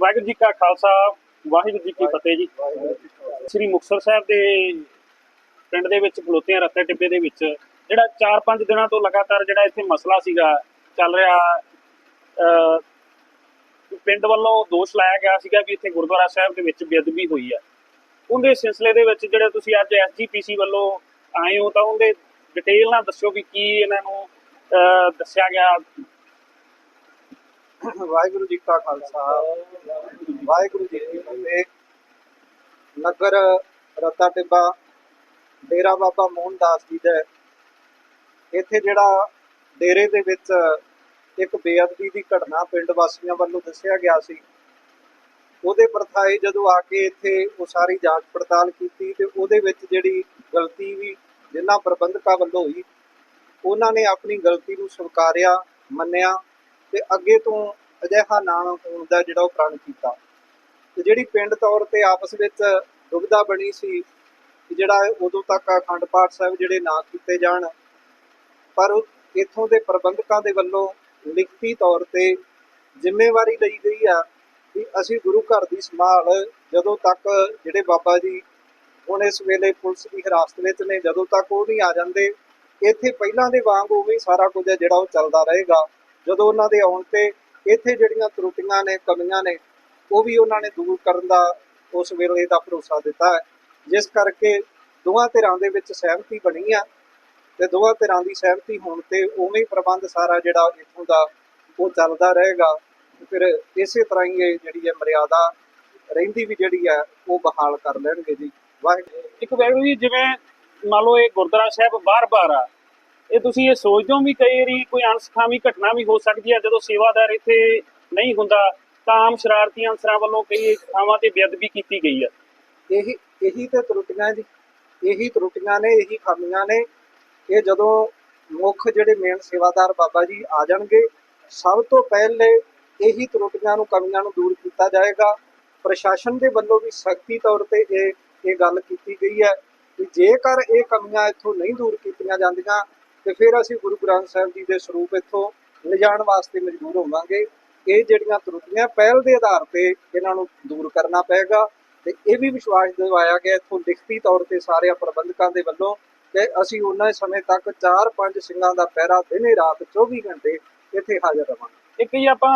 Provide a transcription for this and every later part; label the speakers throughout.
Speaker 1: ਵਾਹਿਗੁਰੂ ਜੀ ਕਾ ਖਾਲਸਾ ਵਾਹਿਗੁਰੂ ਜੀ ਕੀ ਫਤਿਹ ਜੀ। ਸ੍ਰੀ ਮੁਕਤਸਰ ਸਾਹਿਬ ਦੇ ਪਿੰਡ ਦੇ ਵਿੱਚ ਖਲੋਤੇ ਆ ਰੱਤੇ ਟਿੱਬੇ ਦੇ ਵਿੱਚ ਜਿਹੜਾ 4-5 ਦਿਨਾਂ ਤੋਂ ਲਗਾਤਾਰ ਜਿਹੜਾ ਇੱਥੇ ਮਸਲਾ ਸੀਗਾ ਚੱਲ ਰਿਹਾ ਪਿੰਡ ਵੱਲੋਂ ਦੋਸ਼ ਲਾਇਆ ਗਿਆ ਸੀਗਾ ਵੀ ਇੱਥੇ ਗੁਰਦੁਆਰਾ ਸਾਹਿਬ ਦੇ ਵਿੱਚ ਬੇਅਦਬੀ ਹੋਈ ਹੈ ਉਹਦੇ ਸਿਲਸਿਲੇ ਦੇ ਵਿੱਚ ਜਿਹੜੇ ਤੁਸੀਂ ਅੱਜ ਐਸਜੀਪੀਸੀ ਵੱਲੋਂ ਆਏ ਹੋ ਤਾਂ ਉਹਦੇ ਡਿਟੇਲ ਨਾਲ ਦੱਸਿਓ ਵੀ ਕੀ ਇਹਨਾਂ ਨੂੰ ਦੱਸਿਆ ਗਿਆ।
Speaker 2: ਵਾਹਿਗੁਰੂ ਜੀ ਕਾ ਖਾਲਸਾ, ਵਾਹਿਗੁਰੂ ਜੀ ਕੀ ਫਤਿਹ। ਨਗਰ ਰਤਾ ਟਿੱਬਾ, ਡੇਰਾ ਬਾਬਾ ਮੋਹਨ ਦਾਸ ਜੀ ਦਾ ਇੱਥੇ ਜਿਹੜਾ ਡੇਰੇ ਦੇ ਵਿੱਚ ਇੱਕ ਬੇਅਦਬੀ ਦੀ ਘਟਨਾ ਪਿੰਡ ਵਾਸੀਆਂ ਵੱਲੋਂ ਦੱਸਿਆ ਗਿਆ ਸੀ। ਉਹਦੇ ਪਰਥਾਏ ਜਦੋਂ ਆ ਕੇ ਇੱਥੇ ਉਹ ਸਾਰੀ ਜਾਂਚ ਪੜਤਾਲ ਕੀਤੀ ਤੇ ਉਹਦੇ ਵਿੱਚ ਜਿਹੜੀ ਗਲਤੀ ਵੀ ਜਿਨ੍ਹਾਂ ਪ੍ਰਬੰਧਕਾਂ ਵੱਲੋਂ ਹੋਈ, ਉਹਨਾਂ ਨੇ ਆਪਣੀ ਗਲਤੀ ਨੂੰ ਸਵੀਕਾਰਿਆ, ਮੰਨਿਆ ਤੇ ਅੱਗੇ ਤੋਂ ਅਜਿਹਾ ਨਾ ਹੋਣ ਦਾ ਜਿਹੜਾ ਉਹ ਪ੍ਰਣ ਕੀਤਾ। ਤੇ ਜਿਹੜੀ ਪਿੰਡ ਤੌਰ ਤੇ ਆਪਸ ਵਿੱਚ ਦੁਬਿਧਾ ਬਣੀ ਸੀ ਕਿ ਜਿਹੜਾ ਉਦੋਂ ਤੱਕ ਅਖੰਡ ਪਾਠ ਸਾਹਿਬ ਜਿਹੜੇ ਨਾ ਕੀਤੇ ਜਾਣ, ਪਰ ਉਹ ਇੱਥੋਂ ਦੇ ਪ੍ਰਬੰਧਕਾਂ ਦੇ ਵੱਲੋਂ ਲਿਖਤੀ ਤੌਰ ਤੇ ਜ਼ਿੰਮੇਵਾਰੀ ਲਈ ਗਈ ਆ ਕਿ ਅਸੀਂ ਗੁਰੂ ਘਰ ਦੀ ਸੰਭਾਲ ਜਦੋਂ ਤੱਕ ਜਿਹੜੇ ਬਾਬਾ ਜੀ ਹੁਣ ਇਸ ਵੇਲੇ ਪੁਲਿਸ ਦੀ ਹਿਰਾਸਤ ਵਿੱਚ ਨੇ, ਜਦੋਂ ਤੱਕ ਉਹ ਨਹੀਂ ਆ ਜਾਂਦੇ, ਇੱਥੇ ਪਹਿਲਾਂ ਦੇ ਵਾਂਗ ਉਵੇਂ ਹੀ ਸਾਰਾ ਕੁਝ ਜਿਹੜਾ ਉਹ ਚੱਲਦਾ ਰਹੇਗਾ। ਜਦੋਂ ਉਹਨਾਂ ਦੇ ਆਉਣ ਤੇ ਇੱਥੇ ਜਿਹੜੀਆਂ ਤਰੁੱਟੀਆਂ ਨੇ, ਕਮੀਆਂ ਨੇ, ਉਹ ਵੀ ਉਹਨਾਂ ਨੇ ਦੂਰ ਕਰਨ ਦਾ ਉਸ ਵੇਲੇ ਦਾ ਭਰੋਸਾ ਦਿੱਤਾ ਹੈ। ਜਿਸ ਕਰਕੇ ਦੋਵਾਂ ਧਿਰਾਂ ਦੇ ਵਿੱਚ ਸਹਿਮਤੀ ਬਣੀ ਆ ਤੇ ਦੋਵਾਂ ਧਿਰਾਂ ਦੀ ਸਹਿਮਤੀ ਹੋਣ ਤੇ ਉਵੇਂ ਹੀ ਪ੍ਰਬੰਧ ਸਾਰਾ ਜਿਹੜਾ ਇੱਥੋਂ ਦਾ ਉਹ ਚੱਲਦਾ ਰਹੇਗਾ। ਫਿਰ ਇਸੇ ਤਰ੍ਹਾਂ ਹੀ ਇਹ ਜਿਹੜੀ ਹੈ ਮਰਿਆਦਾ ਰਹਿੰਦੀ ਵੀ ਜਿਹੜੀ ਹੈ, ਉਹ ਬਹਾਲ ਕਰ ਲੈਣਗੇ ਜੀ। ਵਾਹਿਗੁਰੂ।
Speaker 1: ਇੱਕ ਵੈਗਰੂ ਜੀ ਜਿਵੇਂ ਮੰਨ ਲਓ ਇਹ ਗੁਰਦੁਆਰਾ ਸਾਹਿਬ ਬਾਰ-ਬਾਰ ਆ ਇਹ ਤੁਸੀਂ ਇਹ ਸੋਚਦੇ ਹੋ ਵੀ ਕਈ ਵਾਰੀ ਕੋਈ ਅਣਸਖਾਵੀ ਘਟਨਾ ਵੀ ਹੋ ਸਕਦੀ ਹੈ, ਜਦੋਂ ਸੇਵਾਦਾਰ ਇੱਥੇ ਨਹੀਂ ਹੁੰਦਾ, ਤਾਂ ਆਮ ਸ਼ਰਾਰਤੀ ਅਨਸਰਾਂ ਵੱਲੋਂ ਕਈ ਥਾਵਾਂ ਤੇ ਬੇਅਦਬੀ ਕੀਤੀ ਗਈ ਹੈ।
Speaker 2: ਇਹੀ ਇਹੀ ਤੇ ਤਰੁੱਟੀਆਂ ਜੀ, ਇਹੀ ਤਰੁੱਟੀਆਂ ਨੇ, ਇਹੀ ਖਾਮੀਆਂ ਨੇ। ਇਹ ਜਦੋਂ ਮੁੱਖ ਜਿਹੜੇ ਮੇਨ ਸੇਵਾਦਾਰ ਬਾਬਾ ਜੀ ਆ ਜਾਣਗੇ, ਸਭ ਤੋਂ ਪਹਿਲੇ ਇਹੀ ਤਰੁੱਟੀਆਂ ਨੂੰ, ਕਮੀਆਂ ਨੂੰ ਦੂਰ ਕੀਤਾ ਜਾਏਗਾ। ਪ੍ਰਸ਼ਾਸਨ ਦੇ ਵੱਲੋਂ ਵੀ ਸਖਤੀ ਤੌਰ ਤੇ ਇਹ ਇਹ ਗੱਲ ਕੀਤੀ ਗਈ ਹੈ ਕਿ ਜੇਕਰ ਇਹ ਕਮੀਆਂ ਇੱਥੋਂ ਨਹੀਂ ਦੂਰ ਕੀਤੀਆਂ ਜਾਂਦੀਆਂ ਤੇ ਫਿਰ ਅਸੀਂ ਗੁਰੂ ਗ੍ਰੰਥ ਸਾਹਿਬ ਜੀ ਦੇ ਸਰੂਪ ਇੱਥੋਂ ਲਿਜਾਣ ਵਾਸਤੇ ਮਜਬੂਰ ਹੋਵਾਂਗੇ। ਇਹ ਜਿਹੜੀਆਂ ਤਰੁੱਟੀਆਂ ਪਹਿਲ ਦੇ ਆਧਾਰ ਤੇ ਇਹਨਾਂ ਨੂੰ ਦੂਰ ਕਰਨਾ ਪਏਗਾ ਤੇ ਇਹ ਵੀ ਵਿਸ਼ਵਾਸ ਦਿਵਾਇਆ ਗਿਆ ਇੱਥੋਂ ਲਿਖਤੀ ਤੌਰ ਤੇ ਸਾਰੇ ਪ੍ਰਬੰਧਕਾਂ ਦੇ ਵੱਲੋਂ ਕਿ ਅਸੀਂ ਉਹਨਾਂ ਸਮੇਂ ਤੱਕ 4-5 ਸਿੰਘਾਂ ਦਾ ਪਹਿਰਾ ਦਿਨੇ ਰਾਤ 24 ਘੰਟੇ ਇੱਥੇ ਹਾਜ਼ਰ ਰਵਾਂਗੇ।
Speaker 1: ਇੱਕ ਜੀ ਆਪਾਂ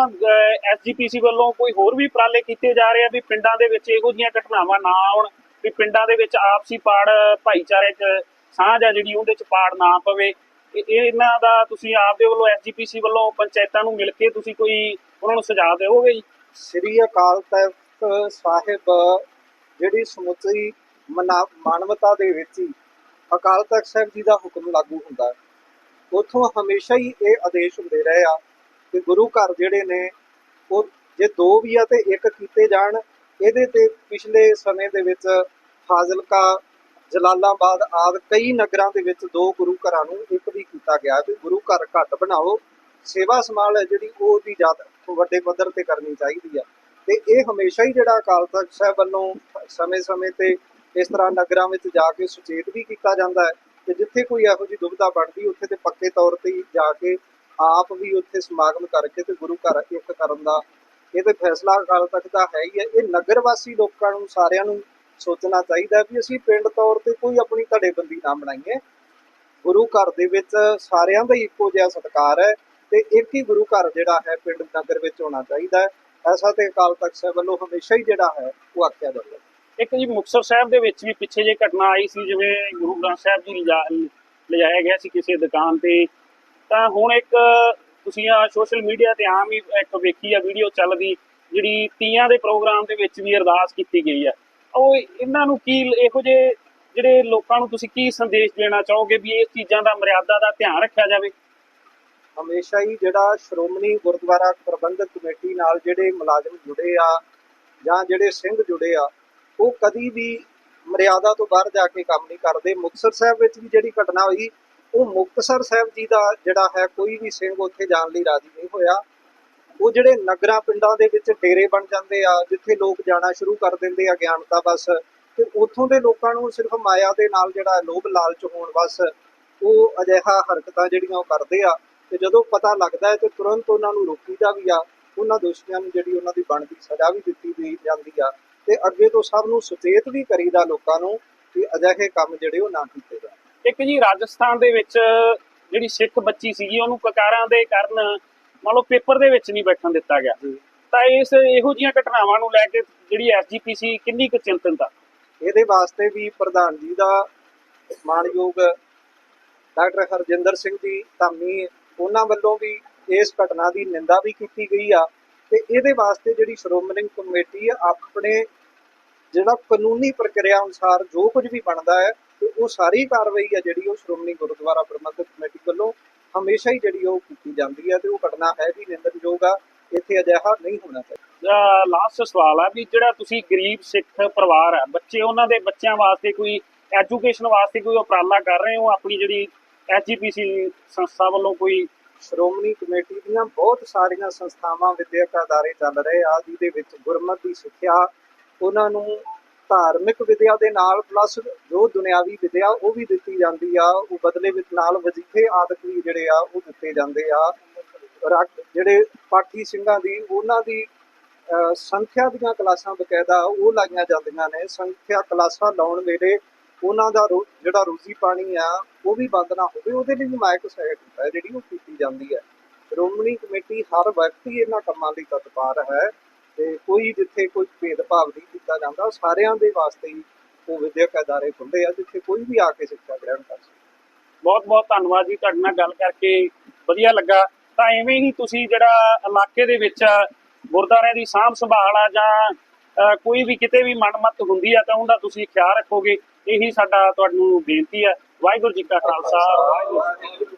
Speaker 1: ਐਸਜੀਪੀਸੀ ਵੱਲੋਂ ਕੋਈ ਹੋਰ ਵੀ ਉਪਰਾਲੇ ਕੀਤੇ ਜਾ ਰਹੇ ਆ ਵੀ ਪਿੰਡਾਂ ਦੇ ਵਿੱਚ ਇਹੋ ਜਿਹੀਆਂ ਘਟਨਾਵਾਂ ਨਾ ਆਉਣ, ਵੀ ਪਿੰਡਾਂ ਦੇ ਵਿੱਚ ਆਪਸੀ ਪਾੜ, ਭਾਈਚਾਰੇ 'ਚ ਸਾਂਝ ਆ ਜਿਹੜੀ, ਉਹਦੇ 'ਚ ਪਾੜ ਨਾ ਪਵੇ? ਇਹ ਇਹਨਾਂ ਦਾ ਤੁਸੀਂ ਆਪਦੇ ਵੱਲੋਂ ਐਸਜੀਪੀਸੀ ਵੱਲੋਂ ਪੰਚਾਇਤਾਂ ਨੂੰ ਮਿਲ ਕੇ ਤੁਸੀਂ ਕੋਈ ਉਹਨਾਂ ਨੂੰ ਸੁਝਾਅ ਦਿਓਗੇ ਜੀ?
Speaker 2: ਸ੍ਰੀ ਅਕਾਲ ਤਖਤ ਸਾਹਿਬ, ਜਿਹੜੀ ਸਮੁੱਚੀ ਮਾਨਵਤਾ ਦੇ ਵਿੱਚ ਹੀ ਅਕਾਲ ਤਖਤ ਸਾਹਿਬ ਜੀ ਦਾ ਹੁਕਮ ਲਾਗੂ ਹੁੰਦਾ ਹੈ। ਉਥੋਂ ਹਮੇਸ਼ਾ ਹੀ ਇਹ ਆਦੇਸ਼ ਹੁੰਦੇ ਰਹੇ ਆ ਕਿ ਗੁਰੂ ਘਰ ਜਿਹੜੇ ਨੇ, ਉਹ ਜੇ ਦੋ ਵੀ ਆ ਤੇ ਇੱਕ ਕੀਤੇ ਜਾਣ, ਇਹਦੇ ਤੇ ਪਿਛਲੇ ਸਮੇਂ ਦੇ ਵਿੱਚ ਫਾਜ਼ਿਲਕਾ ਜਲਾਲਾਬਾਦ ਆਦਿ ਕਈ ਨਗਰਾਂ ਦੇ ਵਿੱਚ ਦੋ ਗੁਰੂ ਘਰਾਂ ਨੂੰ ਇੱਕ ਵੀ ਕੀਤਾ ਗਿਆ ਵੀ ਗੁਰੂ ਘਰ ਘੱਟ ਬਣਾਓ, ਸੇਵਾ ਸੰਭਾਲ ਹੈ ਜਿਹੜੀ ਉਹ ਦੀ ਜ਼ਿਆਦਾ ਵੱਡੇ ਪੱਧਰ ਤੇ ਕਰਨੀ ਚਾਹੀਦੀ ਆ ਤੇ ਇਹ ਹਮੇਸ਼ਾ ਹੀ ਜਿਹੜਾ ਅਕਾਲ ਤਖਤ ਸਾਹਿਬ ਵੱਲੋਂ ਸਮੇਂ-ਸਮੇਂ ਤੇ ਇਸ ਤਰ੍ਹਾਂ ਨਗਰਾਂ ਵਿੱਚ ਜਾ ਕੇ ਸੁਚੇਤ ਵੀ ਕੀਤਾ ਜਾਂਦਾ ਹੈ ਤੇ ਜਿੱਥੇ ਕੋਈ ਇਹੋ ਜਿਹੀ ਦੁਬਿਧਾ ਬਣਦੀ, ਉੱਥੇ ਤੇ ਪੱਕੇ ਤੌਰ ਤੇ ਜਾ ਕੇ ਆਪ ਵੀ ਉੱਥੇ ਸਮਾਗਮ ਕਰਕੇ ਤੇ ਗੁਰੂ ਘਰ ਇੱਕ ਕਰਨ ਦਾ ਇਹ ਤੇ ਫੈਸਲਾ ਅਕਾਲ ਤਖਤ ਦਾ ਹੈ ਹੀ ਹੈ। ਇਹ ਨਗਰ ਵਾਸੀ ਲੋਕਾਂ ਨੂੰ ਸਾਰਿਆਂ ਨੂੰ ਸੋਚਣਾ ਚਾਹੀਦਾ ਵੀ ਅਸੀਂ ਪਿੰਡ ਤੌਰ ਤੇ ਕੋਈ ਆਪਣੀ ਧੜੇਬੰਦੀ ਨਾ ਬਣਾਈਏ। ਗੁਰੂ ਘਰ ਦੇ ਵਿੱਚ ਸਾਰਿਆਂ ਦਾ ਇੱਕੋ ਜਿਹਾ ਸਤਿਕਾਰ ਹੈ ਤੇ ਇੱਕ ਹੀ ਗੁਰੂ ਘਰ ਜਿਹੜਾ ਹੈ ਪਿੰਡ ਨਗਰ ਵਿੱਚ ਹੋਣਾ ਚਾਹੀਦਾ ਹੈ। ਐਸਾ ਤੇ ਅਕਾਲ ਤਖਤ ਸਾਹਿਬ ਵੱਲੋਂ ਹਮੇਸ਼ਾ ਹੀ ਜਿਹੜਾ ਹੈ ਉਹ ਆਖਿਆ ਜਾਂਦਾ
Speaker 1: ਇੱਕ ਜੀ ਮੁਕਤਸਰ ਸਾਹਿਬ ਦੇ ਵਿੱਚ ਵੀ ਪਿੱਛੇ ਜੇ ਘਟਨਾ ਆਈ ਸੀ, ਜਿਵੇਂ ਗੁਰੂ ਗ੍ਰੰਥ ਸਾਹਿਬ ਜੀ ਲਿਜਾ, ਲਿਜਾਇਆ ਗਿਆ ਸੀ ਕਿਸੇ ਦੁਕਾਨ ਤੇ, ਤਾਂ ਹੁਣ ਇੱਕ ਤੁਸੀਂ ਆ ਸੋਸ਼ਲ ਮੀਡੀਆ ਤੇ ਆਮ ਹੀ ਇੱਕ ਵੇਖੀ ਆ ਵੀਡੀਓ ਚੱਲਦੀ, ਜਿਹੜੀ ਤੀਆਂ ਦੇ ਪ੍ਰੋਗਰਾਮ ਦੇ ਵਿੱਚ ਵੀ ਅਰਦਾਸ ਕੀਤੀ ਗਈ ਆ। ਉਹ ਇਹਨਾਂ ਨੂੰ ਕੀ ਇਹੋ ਜਿਹੇ ਜਿਹੜੇ ਲੋਕਾਂ ਨੂੰ ਤੁਸੀਂ ਕੀ ਸੰਦੇਸ਼ ਦੇਣਾ ਚਾਹੋਗੇ ਵੀ ਇਸ ਚੀਜ਼ਾਂ ਦਾ ਮਰਿਆਦਾ ਦਾ ਧਿਆਨ ਰੱਖਿਆ ਜਾਵੇ?
Speaker 2: ਹਮੇਸ਼ਾ ਹੀ ਜਿਹੜਾ ਸ਼੍ਰੋਮਣੀ ਗੁਰਦੁਆਰਾ ਪ੍ਰਬੰਧਕ ਕਮੇਟੀ ਨਾਲ ਜਿਹੜੇ ਮੁਲਾਜ਼ਮ ਜੁੜੇ ਆ ਜਾਂ ਜਿਹੜੇ ਸਿੰਘ ਜੁੜੇ ਆ, ਉਹ ਕਦੀ ਵੀ ਮਰਿਆਦਾ ਤੋਂ ਬਾਹਰ ਜਾ ਕੇ ਕੰਮ ਨਹੀਂ ਕਰਦੇ। ਮੁਕਤਸਰ ਸਾਹਿਬ ਵਿੱਚ ਵੀ ਜਿਹੜੀ ਘਟਨਾ ਹੋਈ, ਉਹ ਮੁਕਤਸਰ ਸਾਹਿਬ ਜੀ ਦਾ ਜਿਹੜਾ ਹੈ, ਕੋਈ ਵੀ ਸਿੰਘ ਉੱਥੇ ਜਾਣ ਲਈ ਰਾਜ਼ੀ ਨਹੀਂ ਹੋਇਆ। ਉਹ ਜਿਹੜੇ ਨਗਰਾਂ ਪਿੰਡਾਂ ਦੇ ਵਿੱਚ ਡੇਰੇ ਬਣ ਜਾਂਦੇ ਆ, ਜਿੱਥੇ ਲੋਕ ਜਾਣਾ ਸ਼ੁਰੂ ਕਰ ਦਿੰਦੇ ਆ ਗਿਆਨਤਾ ਬਸ, ਤੇ ਉੱਥੋਂ ਦੇ ਲੋਕਾਂ ਨੂੰ ਸਿਰਫ ਮਾਇਆ ਦੇ ਨਾਲ ਜਿਹੜਾ ਲੋਭ ਲਾਲਚ ਹੋਣ ਬਸ, ਉਹ ਅਜਿਹਾ ਹਰਕਤਾਂ ਜਿਹੜੀਆਂ ਉਹ ਕਰਦੇ ਆ, ਤੇ ਜਦੋਂ ਪਤਾ ਲੱਗਦਾ ਹੈ ਤੇ ਤੁਰੰਤ ਉਹਨਾਂ ਨੂੰ ਰੋਕੀਦਾ ਵੀ ਆ, ਉਹਨਾਂ ਦੋਸ਼ੀਆਂ ਨੂੰ ਜਿਹੜੀ ਉਹਨਾਂ ਦੀ ਬਣਦੀ ਸਜ਼ਾ ਵੀ ਦਿੱਤੀ ਗਈ ਜਾਂਦੀ ਆ, ਤੇ ਅੱਗੇ ਤੋਂ ਸਭ ਨੂੰ ਸੁਚੇਤ ਵੀ ਕਰੀਦਾ ਲੋਕਾਂ ਨੂੰ ਕਿ ਅਜਿਹੇ ਕੰਮ ਜਿਹੜੇ ਉਹ ਨਾ ਕੀਤੇ ਜਾਣ।
Speaker 1: ਇੱਕ ਜੀ ਰਾਜਸਥਾਨ ਦੇ ਵਿੱਚ ਜਿਹੜੀ ਸਿੱਖ ਬੱਚੀ ਸੀਗੀ, ਉਹਨੂੰ ਕਕਾਰਾਂ ਦੇ ਕਾਰਨ ਮੰਨ ਲਓ ਪੇਪਰ ਦੇ ਵਿੱਚ ਨਹੀਂ ਬੈਠਣ ਦਿੱਤਾ ਗਿਆ। ਤਾਂ ਇਸ ਇਹੋ ਜਿਹੀਆਂ ਘਟਨਾਵਾਂ ਨੂੰ ਲੈ ਕੇ ਜਿਹੜੀ ਐਸਜੀਪੀਸੀ ਕਿੰਨੀ ਕੁ ਚਿੰਤਨਤਾ
Speaker 2: ਇਹਦੇ ਵਾਸਤੇ ਵੀ ਪ੍ਰਧਾਨ ਜੀ ਦਾ ਮਾਨਯੋਗ ਡਾਕਟਰ ਹਰਜਿੰਦਰ ਸਿੰਘ ਜੀ ਧਾਮੀ ਉਹਨਾਂ ਵੱਲੋਂ ਵੀ ਇਸ ਘਟਨਾ ਦੀ ਨਿੰਦਾ ਵੀ ਕੀਤੀ ਗਈ ਆ ਤੇ ਇਹਦੇ ਵਾਸਤੇ ਜਿਹੜੀ ਸ਼੍ਰੋਮਣੀ ਕਮੇਟੀ ਆ ਆਪਣੇ ਜਿਹੜਾ ਕਾਨੂੰਨੀ ਪ੍ਰਕਿਰਿਆ ਅਨੁਸਾਰ ਜੋ ਕੁਝ ਵੀ ਬਣਦਾ ਹੈ ਤੇ ਉਹ ਸਾਰੀ ਕਾਰਵਾਈ ਆ ਜਿਹੜੀ ਉਹ ਸ਼੍ਰੋਮਣੀ ਗੁਰਦੁਆਰਾ ਪ੍ਰਬੰਧਕ ਕਮੇਟੀ ਵੱਲੋਂ ਹਮੇਸ਼ਾ ਹੀ ਜਿਹੜੀ ਉਹ ਕੀਤੀ ਜਾਂਦੀ ਹੈ ਤੇ ਉਹ ਘਟਨਾ ਹੈ ਵੀ ਨਿੰਦਣਯੋਗ ਆ ਇੱਥੇ ਅਜਿਹਾ ਨਹੀਂ ਹੋਣਾ ਚਾਹੀਦਾ।
Speaker 1: ਲਾਸਟ ਸਵਾਲ ਆ ਵੀ ਜਿਹੜਾ ਤੁਸੀਂ ਗਰੀਬ ਸਿੱਖ ਪਰਿਵਾਰ ਆ ਬੱਚੇ ਉਹਨਾਂ ਦੇ ਬੱਚਿਆਂ ਵਾਸਤੇ ਕੋਈ ਐਜੂਕੇਸ਼ਨ ਵਾਸਤੇ ਕੋਈ ਉਪਰਾਲਾ ਕਰ ਰਹੇ ਹੋ? ਆਪਣੀ ਜਿਹੜੀ ਐਸਜੀਪੀਸੀ ਸੰਸਥਾ ਵੱਲੋਂ ਕੋਈ
Speaker 2: ਸ਼੍ਰੋਮਣੀ ਕਮੇਟੀ ਦੀਆਂ ਬਹੁਤ ਸਾਰੀਆਂ ਸੰਸਥਾਵਾਂ ਵਿਦਿਅਕ ਅਦਾਰੇ ਚੱਲ ਰਹੇ ਆ ਜਿਹਦੇ ਵਿੱਚ ਗੁਰਮਤਿ ਦੀ ਸਿੱਖਿਆ ਉਹਨਾਂ ਨੂੰ ਧਾਰਮਿਕ ਵਿਦਿਆ ਦੇ ਨਾਲ ਪਲੱਸ ਜੋ ਦੁਨਿਆਵੀ ਵਿਦਿਆ ਉਹ ਵੀ ਦਿੱਤੀ ਜਾਂਦੀ ਆ, ਉਹ ਬਦਲੇ ਵਿੱਚ ਨਾਲ ਵਜ਼ੀਫੇ ਆਦਿਕ ਵੀ ਜਿਹੜੇ ਆ, ਉਹ ਦਿੱਤੇ ਜਾਂਦੇ ਆ। ਜਿਹੜੇ ਪਾਠੀ ਸਿੰਘਾਂ ਦੀ, ਉਹਨਾਂ ਦੀ ਸੰਖਿਆ ਦੀਆਂ ਕਲਾਸਾਂ ਬਕਾਇਦਾ ਉਹ ਲਾਈਆਂ ਜਾਂਦੀਆਂ ਨੇ। ਸੰਖਿਆ ਕਲਾਸਾਂ ਲਾਉਣ ਵੇਲੇ ਉਹਨਾਂ ਦਾ ਰੋ- ਜਿਹੜਾ ਰੋਜ਼ੀ ਪਾਣੀ ਆ, ਉਹ ਵੀ ਬੰਦ ਨਾ ਹੋਵੇ। ਉਹਦੇ ਲਈ ਵੀ ਮਾਇਕ ਸਹਾਇਕ ਹੈ, ਜਿਹੜੀ ਉਹ ਕੀਤੀ ਜਾਂਦੀ ਹੈ। ਸ਼੍ਰੋਮਣੀ ਕਮੇਟੀ ਹਰ ਵਿਅਕਤੀ ਇਹਨਾਂ ਕੰਮਾਂ ਲਈ ਤਤਪਰ ਹੈ। ਤੇ ਕੋਈ ਜਿੱਥੇ ਕੋਈ ਭੇਦਭਾਵ ਨਹੀਂ ਕੀਤਾ ਜਾਂਦਾ ਸਾਰਿਆਂ ਦੇ ਵਾਸਤੇ ਹੀ ਉਹ ਵਿਦਿਅਕ ਅਦਾਰੇ ਖੁੱਲ੍ਹੇ ਆ, ਜਿੱਥੇ ਕੋਈ ਵੀ ਆ ਕੇ ਸਿੱਖਿਆ ਗ੍ਰਹਿਣ ਕਰ ਸਕਦਾ
Speaker 1: ਬਹੁਤ ਬਹੁਤ ਧੰਨਵਾਦ ਜੀ, ਤੁਹਾਡੇ ਨਾਲ ਗੱਲ ਕਰਕੇ ਵਧੀਆ ਲੱਗਾ। ਤਾਂ ਐਵੇਂ ਹੀ ਤੁਸੀਂ ਜਿਹੜਾ ਇਲਾਕੇ ਦੇ ਵਿੱਚ ਗੁਰਦਾਰਿਆਂ ਦੀ ਸਾਂਭ ਸੰਭਾਲ ਆ ਜਾਂ ਕੋਈ ਵੀ ਕਿਤੇ ਵੀ ਮਨਮਤ ਹੁੰਦੀ ਆ ਤਾਂ ਉਹਦਾ ਤੁਸੀਂ ਖਿਆਲ ਰੱਖੋਗੇ, ਇਹੀ ਸਾਡਾ ਤੁਹਾਨੂੰ ਬੇਨਤੀ ਹੈ ਵਾਹਿਗੁਰੂ ਜੀ ਕਾ ਖਾਲਸਾ, ਵਾਹਿਗੁਰੂ ਜੀ